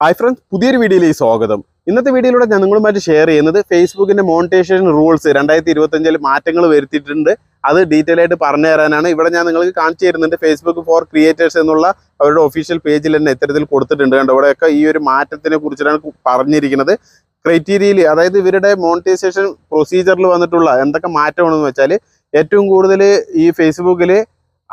Hi friends പുതിയൊരു വീഡിയോയിലേക്ക് സ്വാഗതം. ഇന്നത്തെ വീഡിയോയിലൂടെ ഞാൻ നിങ്ങളുമായിട്ട് ഷെയർ ചെയ്യുന്നത് ഫേസ്ബുക്കിന്റെ മോണിറ്റൈസേഷൻ റൂൾസ് രണ്ടായിരത്തി ഇരുപത്തഞ്ചിൽ മാറ്റങ്ങൾ വരുത്തിയിട്ടുണ്ട്. അത് ഡീറ്റെയിൽ ആയിട്ട് പറഞ്ഞു തരാനാണ്. ഇവിടെ ഞാൻ നിങ്ങൾക്ക് കാണിച്ചു തരുന്നുണ്ട് ഫേസ്ബുക്ക് ഫോർ ക്രിയേറ്റേഴ്സ് എന്നുള്ള അവരുടെ ഒഫീഷ്യൽ പേജിൽ തന്നെ ഇത്തരത്തിൽ കൊടുത്തിട്ടുണ്ട് കണ്ടോ? ഇവിടെയൊക്കെ ഈ ഒരു മാറ്റത്തിനെ കുറിച്ചിട്ടാണ് പറഞ്ഞിരിക്കുന്നത്. ക്രൈറ്റീരിയയിൽ അതായത് ഇവരുടെ മോണിറ്റൈസേഷൻ പ്രൊസീജിയറിൽ വന്നിട്ടുള്ള എന്തൊക്കെ മാറ്റമാണെന്ന് വെച്ചാൽ ഏറ്റവും കൂടുതൽ ഈ ഫേസ്ബുക്കിൽ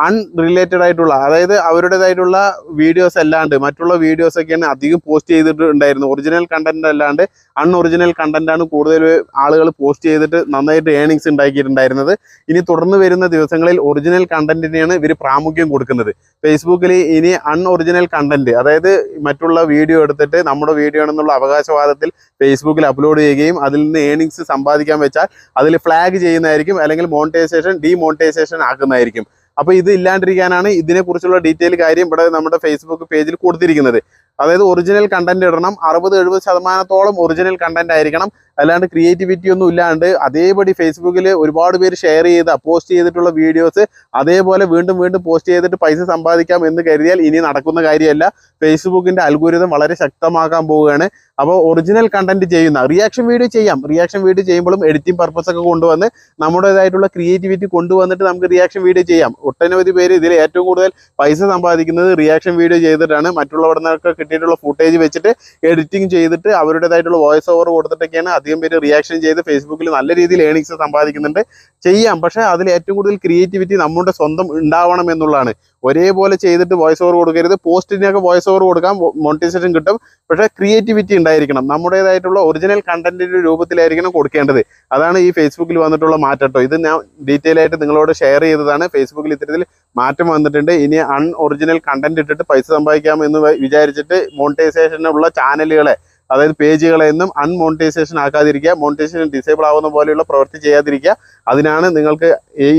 അൺറിലേറ്റഡ് ആയിട്ടുള്ള അതായത് അവരുടേതായിട്ടുള്ള വീഡിയോസ് അല്ലാണ്ട് മറ്റുള്ള വീഡിയോസ് ഒക്കെയാണ് അധികം പോസ്റ്റ് ചെയ്തിട്ടുണ്ടായിരുന്നു ഒറിജിനൽ കണ്ടന്റ് അല്ലാണ്ട് അൺഒറിജിനൽ കണ്ടന്റ് ആണ് കൂടുതൽ ആളുകൾ പോസ്റ്റ് ചെയ്തിട്ട് നന്നായിട്ട് ഏണിങ്സ് ഉണ്ടാക്കിയിട്ടുണ്ടായിരുന്നത്. ഇനി തുടർന്ന് വരുന്ന ദിവസങ്ങളിൽ ഒറിജിനൽ കണ്ടന്റിനെയാണ് ഇവർ പ്രാമുഖ്യം കൊടുക്കുന്നത്. ഫേസ്ബുക്കിൽ ഇനി അൺഒറിജിനൽ കണ്ടന്റ് അതായത് മറ്റുള്ള വീഡിയോ എടുത്തിട്ട് നമ്മുടെ വീഡിയോ ആണെന്നുള്ള അവകാശവാദത്തിൽ ഫേസ്ബുക്കിൽ അപ്ലോഡ് ചെയ്യുകയും അതിൽ നിന്ന് ഏണിങ്സ് സമ്പാദിക്കാൻ വെച്ചാൽ അതിൽ ഫ്ലാഗ് ചെയ്യുന്നതായിരിക്കും അല്ലെങ്കിൽ മോണിറ്റൈസേഷൻ ഡീമോണിറ്റൈസേഷൻ ആക്കുന്നതായിരിക്കും. അപ്പോൾ ഇത് ഇല്ലാണ്ടിരിക്കാനാണ് ഇതിനെക്കുറിച്ചുള്ള ഡീറ്റെയിൽ കാര്യം ഇവിടെ നമ്മുടെ ഫേസ്ബുക്ക് പേജിൽ കൊടുത്തിരിക്കുന്നത്. അതായത് ഒറിജിനൽ കണ്ടന്റ് ഇടണം. അറുപത് എഴുപത് ശതമാനത്തോളം ഒറിജിനൽ കണ്ടന്റ് ആയിരിക്കണം. അല്ലാണ്ട് ക്രിയേറ്റിവിറ്റി ഒന്നും ഇല്ലാണ്ട് അതേപടി ഫേസ്ബുക്കിൽ ഒരുപാട് പേര് ഷെയർ ചെയ്ത പോസ്റ്റ് ചെയ്തിട്ടുള്ള വീഡിയോസ് അതേപോലെ വീണ്ടും വീണ്ടും പോസ്റ്റ് ചെയ്തിട്ട് പൈസ സമ്പാദിക്കാം എന്ന് കരുതിയാൽ ഇനി നടക്കുന്ന കാര്യമല്ല. ഫേസ്ബുക്കിന്റെ അൽഗോരിതം വളരെ ശക്തമാക്കാൻ പോവുകയാണ്. അപ്പോൾ ഒറിജിനൽ കണ്ടന്റ് ചെയ്യുന്ന റിയാക്ഷൻ വീഡിയോ ചെയ്യാം. റിയാക്ഷൻ വീഡിയോ ചെയ്യുമ്പോഴും എഡിറ്റിംഗ് പർപ്പസ് ഒക്കെ കൊണ്ടുവന്ന് നമ്മുടേതായിട്ടുള്ള ക്രിയേറ്റിവിറ്റി കൊണ്ടുവന്നിട്ട് നമുക്ക് റിയാക്ഷൻ വീഡിയോ ചെയ്യാം. ഒട്ടനവധി പേര് ഇതിൽ ഏറ്റവും കൂടുതൽ പൈസ സമ്പാദിക്കുന്നത് റിയാക്ഷൻ വീഡിയോ ചെയ്തിട്ടാണ്. മറ്റുള്ളവിടെ നിന്നൊക്കെ കിട്ടിയിട്ടുള്ള ഫുട്ടേജ് വെച്ചിട്ട് എഡിറ്റിംഗ് ചെയ്തിട്ട് അവരുടേതായിട്ടുള്ള വോയിസ് ഓവർ കൊടുത്തിട്ടൊക്കെയാണ് അധികം പേര് റിയാക്ഷൻ ചെയ്ത് ഫേസ്ബുക്കിൽ നല്ല രീതിയിൽ ഏണിങ്സ് സമ്പാദിക്കുന്നുണ്ട്. ചെയ്യാം. പക്ഷേ അതിൽ ഏറ്റവും കൂടുതൽ ക്രിയേറ്റിവിറ്റി നമ്മുടെ സ്വന്തം ഉണ്ടാവണം എന്നുള്ളതാണ്. ഒരേപോലെ ചെയ്തിട്ട് വോയിസ് ഓവർ കൊടുക്കരുത്. പോസ്റ്റിനൊക്കെ വോയിസ് ഓവർ കൊടുക്കാം. മോണിറ്റൈസേഷൻ കിട്ടും. പക്ഷേ ക്രിയേറ്റിവിറ്റി ഉണ്ടായിരിക്കണം. നമ്മുടേതായിട്ടുള്ള ഒറിജിനൽ കണ്ടന്റിന്റെ രൂപത്തിലായിരിക്കണം കൊടുക്കേണ്ടത്. അതാണ് ഈ ഫേസ്ബുക്കിൽ വന്നിട്ടുള്ള മാറ്റട്ടോ ഇത് ഞാൻ ഡീറ്റെയിൽ ആയിട്ട് നിങ്ങളോട് ഷെയർ ചെയ്തതാണ്. ഫേസ്ബുക്കിൽ ഇത്തരത്തിൽ മാറ്റം വന്നിട്ടുണ്ട്. ഇനി അൺ ഒറിജിനൽ കണ്ടന്റ് ഇട്ടിട്ട് പൈസ സമ്പാദിക്കാം എന്ന് വിചാരിച്ചിട്ട് മോണിറ്റൈസേഷനുള്ള ചാനലുകളെ അതായത് പേജുകളെ ഒന്നും അൺമോണിറ്റൈസേഷൻ ആക്കാതിരിക്കുക മോണിറ്റൈസേഷൻ ഡിസേബിൾ ആവുന്ന പോലെയുള്ള പ്രവൃത്തി ചെയ്യാതിരിക്കുക. അതിനാണ് നിങ്ങൾക്ക്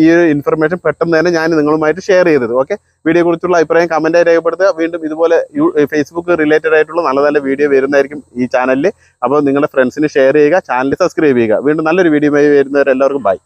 ഈ ഒരു ഇൻഫർമേഷൻ പെട്ടെന്ന് തന്നെ ഞാൻ നിങ്ങളുമായിട്ട് ഷെയർ ചെയ്തത്. ഓക്കെ വീഡിയോ കുറിച്ചുള്ള അഭിപ്രായം കമന്റായി രേഖപ്പെടുത്തുക. വീണ്ടും ഇതുപോലെ ഫേസ്ബുക്ക് റിലേറ്റഡ് ആയിട്ടുള്ള നല്ല നല്ല വീഡിയോ വരുന്നതായിരിക്കും ഈ ചാനലിൽ അപ്പോൾ നിങ്ങളുടെ ഫ്രണ്ട്സിന് ഷെയർ ചെയ്യുക ചാനൽ സബ്സ്ക്രൈബ് ചെയ്യുക. വീണ്ടും നല്ലൊരു വീഡിയോ വരുന്നവരെല്ലാവർക്കും ബൈ